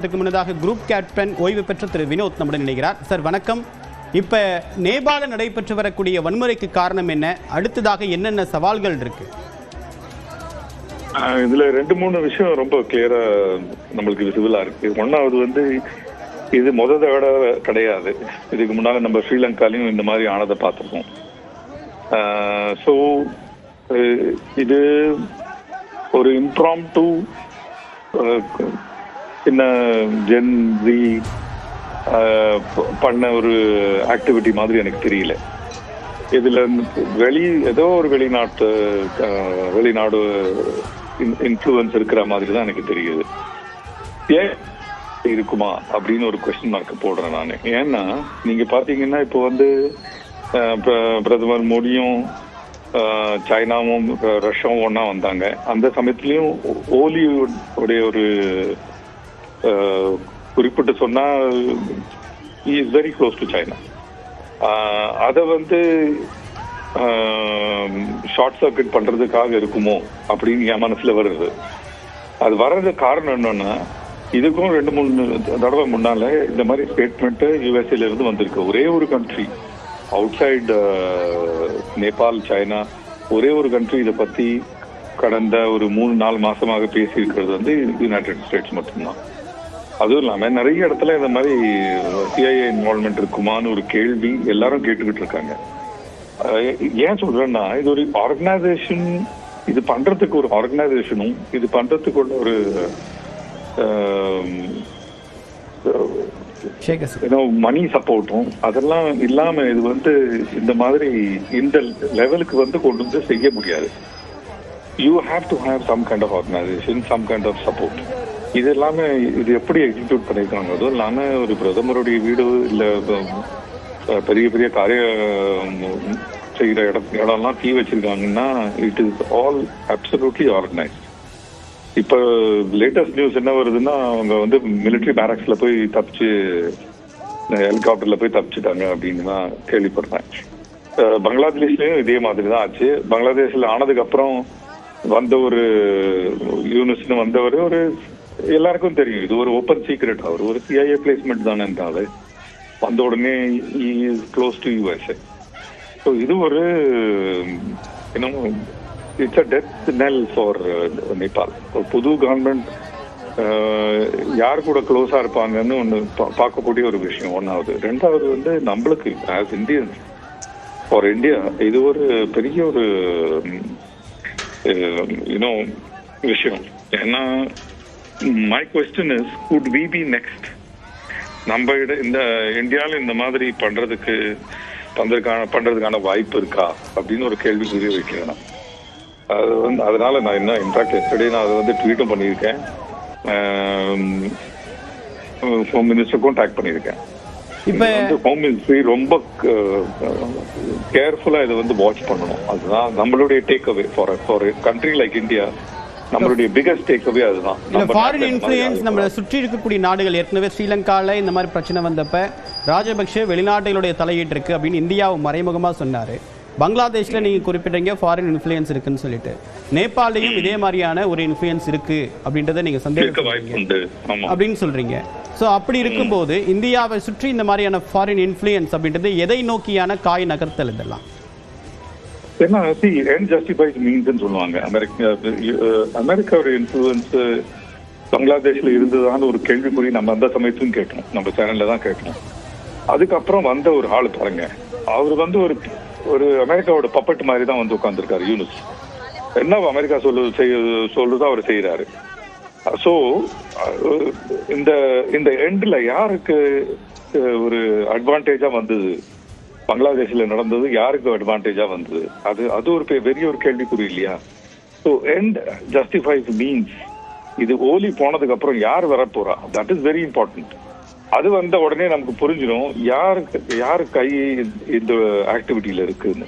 அதுக்கு முன்னதாக group captain ஓய்வு பெற்ற திரு வினோத் நம்முடன் இணைகிறார். சார் வணக்கம். இப்ப நேபாள நடைபெற்று வரக்கூடிய வன்முறைக்கு காரணம் என்ன? அடுத்ததாக என்னென்ன சவால்கள் இருக்கு? இதுல ரெண்டு மூணு விஷயம் ரொம்ப கிளியரா நம்மளுக்கு விசிபிளா இருக்கு. ஒன்னாவது வந்து இது முத தடவை கிடையாது. இதுக்கு முன்னால நம்ம ஸ்ரீலங்காலையும் இந்த மாதிரி ஆனதை பார்த்துருக்கோம். ஸோ இது ஒரு இம்ப்ராம் டூ சின்ன ஜென்ரி பண்ண ஒரு ஆக்டிவிட்டி மாதிரி எனக்கு தெரியல. இதில் வெளி ஏதோ ஒரு வெளிநாட்டு வெளிநாடு இன்ஃப்ளூயன்ஸ் இருக்கிற மாதிரி தான் எனக்கு தெரியுது. ஏன் இருக்குமா அப்படின்னு ஒரு கொஸ்டின் மார்க் போடுறேன் நான். ஏன்னா நீங்க பாத்தீங்கன்னா இப்போ வந்து பிரதமர் மோடியும் சைனாவும் ரஷ்யாவும் ஒண்ணா வந்தாங்க. அந்த சமயத்துலேயும் ஓலி உடைய ஒரு குறிப்பிட்டு சொன்னால் is very close to China அதை வந்து ஷார்ட் சர்க்கியூட் பண்ணுறதுக்காக இருக்குமோ அப்படின்னு என் மனசில் வருது. அது வர்றது காரணம் என்னன்னா இதுக்கும் ரெண்டு மூணு தடவை முன்னால் இந்த மாதிரி ஸ்டேட்மெண்ட்டு யூஎஸ்ஏலேருந்து வந்திருக்கு. ஒரே ஒரு country outside Nepal China ஒரே ஒரு கண்ட்ரி இதை பற்றி கடந்த ஒரு மூணு நாலு மாதமாக பேசியிருக்கிறது வந்து யுனைடெட் ஸ்டேட்ஸ் மட்டும்தான். அதுவும் இல்லாம நிறைய இடத்துல இந்த மாதிரி சிஐஏ இன்வால்மெண்ட் இருக்குமான்னு ஒரு கேள்வி எல்லாரும் கேட்டுக்கிட்டு இருக்காங்க. ஏன் சொல்றேன்னா இது ஒரு ஆர்கனைசேஷன் இது பண்றதுக்கு ஒரு ஆர்கனைசேஷனும் இது பண்றதுக்குள்ள ஒரு மணி சப்போர்ட்டும் அதெல்லாம் இல்லாம இது வந்து இந்த மாதிரி இந்த லெவலுக்கு வந்து கொண்டு வந்து செய்ய முடியாது. You have to have some kind of organisation some kind of support இது எல்லாமே இது எப்படி எக்ஸிக்யூட் பண்ணியிருக்காங்க அதுவும் இல்லாமல் ஒரு பிரதமருடைய வீடு இல்லை பெரிய பெரிய காரிய செய்கிற இட இடம் இடம்லாம் தீ வச்சிருக்காங்கன்னா it is all absolutely organised இப்போ லேட்டஸ்ட் நியூஸ் என்ன வருதுன்னா அவங்க வந்து மிலிட்டரி பேரக்ஸில் போய் தப்பிச்சு ஹெலிகாப்டரில் போய் தப்பிச்சுட்டாங்க அப்படின்னு தான் கேள்விப்படுறேன் பங்களாதேஷ்லேயும் இதே மாதிரி தான் ஆச்சு. பங்களாதேஷில் ஆனதுக்கப்புறம் வந்த ஒரு யூனிஸ்னு வந்தவர் ஒரு எல்லாருக்கும் தெரியும். இது ஒரு ஓப்பன் சீக்ரெட் அவர் ஒரு சிஐஏ பிளேஸ்மெண்ட் தானே இந்த வந்த உடனே க்ளோஸ் டு யூஎஸ்ஏ ஸோ இது ஒரு இன்னும் it's a death knell for Nepal ஒரு புது கவர்மெண்ட் uh, யார் கூட க்ளோஸாக இருப்பாங்கன்னு ஒன்று பார்க்கக்கூடிய ஒரு விஷயம் ஒன்றாவது ரெண்டாவது வந்து நம்மளுக்கு ஆஸ் இந்தியன்ஸ் ஃபார் இந்தியா இது ஒரு பெரிய ஒரு Uh, யூனோ விஷயம். ஏன்னா my question is could we be next நம்ம இட இந்த இந்தியாவில் இந்த மாதிரி பண்றதுக்கு பண்றதுக்கான பண்றதுக்கான வாய்ப்பு இருக்கா? அப்படின்னு ஒரு கேள்வி கேள்விக்குரிய வைக்கிறேன் நான். அது வந்து அதனால நான் என்ன இன்ஃபேக்ட் எஸ்டர்டே நான் அதை வந்து ட்வீட்டும் பண்ணியிருக்கேன். ஹோம் மினிஸ்டருக்கும் டேக் பண்ணியிருக்கேன். இப்ப ஹோம் மினிஸ்ட்ரி ரொம்ப கேர்ஃபுல்லா இதை வந்து வாட்ச் பண்ணணும். அதுதான் நம்மளுடைய take away for for country like India நம்மளுடைய பிகஸ்ட் டேக் அவே அதுதான் ஃபாரின் இன்ஃப்ளூயன்ஸ் நம்மளை சுற்றி இருக்கக்கூடிய நாடுகள் ஏற்கனவே ஸ்ரீலங்கால இந்த மாதிரி பிரச்சனை வந்தப்ப ராஜபக்ஷ வெளிநாடுகளுடைய தலையீட்டு இருக்கு அப்படின்னு இந்தியாவை மறைமுகமா சொன்னாரு. பங்களாதேஷ்ல நீங்க குறிப்பிட்டீங்க ஃபாரின் இன்ஃப்ளூயன்ஸ் இருக்குன்னு சொல்லிட்டு. நேபாளையும் இதே மாதிரியான ஒரு இன்ஃப்ளூயன்ஸ் இருக்கு அப்படின்றத நீங்க சந்தேகம் அப்படின்னு சொல்றீங்க. ஸோ அப்படி இருக்கும்போது இந்தியாவை சுற்றி இந்த மாதிரியான ஃபாரின் இன்ஃப்ளூயன்ஸ் அப்படின்றது எதை நோக்கியான காய் நகர்த்தல் இதெல்லாம்? என்ன சி என் ஜஸ்டிஃபைட் மீன்ஸ்ன்னு சொல்லுவாங்க. அமெரிக்கா அமெரிக்காவோட இன்ஃப்ளூயன்ஸ் பங்களாதேஷில் இருந்ததான்னு ஒரு கேள்விக்குறி நம்ம அந்த சமயத்தும் கேட்டோம் நம்ம சேனல்ல தான் கேட்டோம் அதுக்கப்புறம் வந்த ஒரு ஆள் பாருங்க. அவர் வந்து ஒரு ஒரு அமெரிக்காவோட பப்பட் மாதிரி தான் வந்து உட்காந்துருக்காரு யூனிஸ் என்ன அமெரிக்கா சொல்லு செய்ய சொல்லுதோ அவர் செய்கிறாரு ஸோ uh, இந்த இந்த எண்டில் uh, யாருக்கு ஒரு அட்வான்டேஜாக வந்தது? பங்களாதேஷில் நடந்தது யாருக்கு அட்வான்டேஜாக வந்தது? அது அது ஒரு பெ- பெரிய ஒரு கேள்விக்குறி இல்லையா? ஸோ எண்ட் ஜஸ்டிஃபைஸ் மீன்ஸ் இது ஓலி போனதுக்கு அப்புறம் யார் வரப்போறா? தட் இஸ் வெரி இம்பார்ட்டன்ட் அது வந்த உடனே நமக்கு புரிஞ்சிடும் யாருக்கு யார் கை இந்த ஆக்டிவிட்டியில் இருக்குன்னு.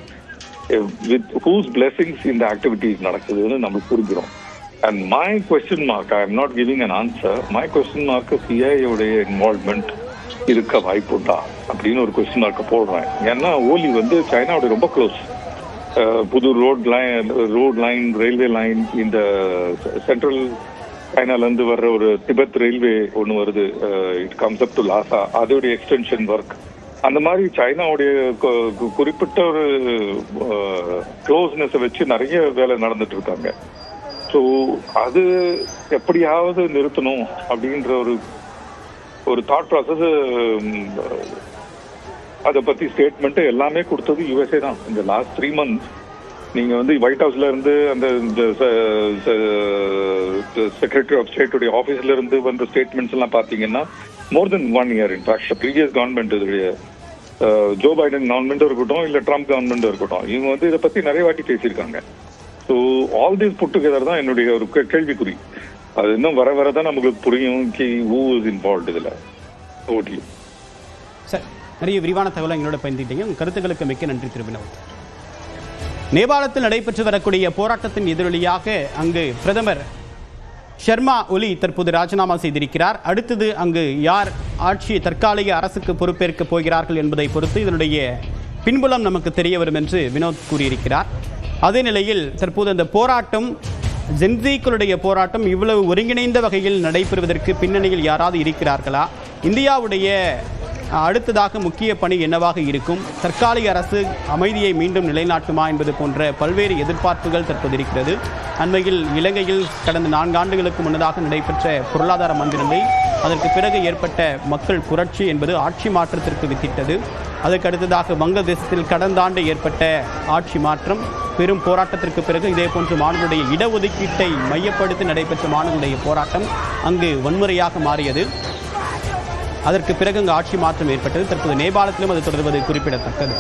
வித் ஹூஸ் பிளெஸிங்ஸ் இந்த ஆக்டிவிட்டிஸ் நடக்குதுன்னு நமக்கு புரிஞ்சிடும் and my question mark I am not giving an answer my question mark சிஐயோடைய involvement இருக்க வாய்ப்பு தான் அப்படின்னு ஒரு கொஸ்டின் மார்க்கை போடுறேன். ஏன்னா ஓலி வந்து சைனாவோட ரொம்ப க்ளோஸ் புது road line road line railway line இந்த சென்ட்ரல் சைனாலேருந்து வர்ற ஒரு திபெத் ரயில்வே ஒன்று வருது. It comes up to Lhasa அதோடைய எக்ஸ்டென்ஷன் ஒர்க் அந்த மாதிரி சைனாவுடைய கு- கு- குறிப்பிட்ட ஒரு க்ளோஸ்னஸை வச்சு நிறைய வேலை நடந்துட்டு இருக்காங்க. ஸோ அது எப்படியாவது நிறுத்தணும் அப்படின்ற ஒரு ஒரு தாட் ப்ராசஸ் அதை பற்றி ஸ்டேட்மெண்ட்டு எல்லாமே கொடுத்தது யுஎஸ்ஏ தான். இந்த லாஸ்ட் த்ரீ மந்த்ஸ் நீங்கள் வந்து ஒயிட் ஹவுஸ்ல இருந்து அந்த செக்ரட்டரி ஆஃப் ஸ்டேட்டுடைய ஆபீஸ்ல இருந்து வந்த ஸ்டேட்மெண்ட்ஸ் எல்லாம் பார்த்தீங்கன்னா more than one year in fact previous government இதோடைய ஜோ பைடன் கவர்மெண்ட்டும் இருக்கட்டும் இல்லை ட்ரம்ப் கவர்மெண்ட்டும் இருக்கட்டும் இவங்க வந்து இதை பற்றி நிறைய வாட்டி பேசியிருக்காங்க. So all these put together தான் என்னுடைய ஒரு கேள்விக்குறி. அது இன்னும் வர வர தான் நமக்கு புரியும். கி ஹூ இஸ் இன்வால்வ் இதில்? ஓகே சார் நிறைய விரிவான தகவலை எங்களோட பயந்துட்டீங்க உங்கள் கருத்துக்களுக்கு மிக்க நன்றி திரு வினோத் நேபாளத்தில் நடைபெற்று வரக்கூடிய போராட்டத்தின் எதிரொலியாக அங்கு பிரதமர் ஷர்மா ஒலி தற்போது ராஜினாமா செய்திருக்கிறார். அடுத்தது அங்கு யார் ஆட்சி தற்காலிக அரசுக்கு பொறுப்பேற்கப் போகிறார்கள் என்பதை பொறுத்து இதனுடைய பின்புலம் நமக்கு தெரிய வரும் என்று வினோத் கூறியிருக்கிறார். அதே நிலையில் தற்போது அந்த போராட்டம் ஜென்சீக்களுடைய போராட்டம் இவ்வளவு ஒருங்கிணைந்த வகையில் நடைபெறுவதற்கு பின்னணியில் யாராவது இருக்கிறார்களா? இந்தியாவுடைய அடுத்ததாக முக்கிய பணி என்னவாக இருக்கும்? தற்காலிக அரசு அமைதியை மீண்டும் நிலைநாட்டுமா என்பது போன்ற பல்வேறு எதிர்பார்ப்புகள் தற்போது இருக்கிறது. அண்மையில் இலங்கையில் கடந்த நான்கு ஆண்டுகளுக்கு முன்னதாக நடைபெற்ற பொருளாதார மந்திரமை அதற்கு பிறகு ஏற்பட்ட மக்கள் புரட்சி என்பது ஆட்சி மாற்றத்திற்கு வித்திட்டது. அதற்கு அடுத்ததாக வங்கதேசத்தில் கடந்த ஆண்டு ஏற்பட்ட ஆட்சி மாற்றம் பெரும் போராட்டத்திற்கு பிறகு இதே போன்று இடஒதுக்கீட்டை மையப்படுத்தி நடைபெற்ற மாணவருடைய போராட்டம் அங்கு வன்முறையாக மாறியது. அதற்கு பிறகு அங்கு ஆட்சி மாற்றம் ஏற்பட்டது. தற்போது நேபாளத்திலும் அது தொடர்வது குறிப்பிடத்தக்கது.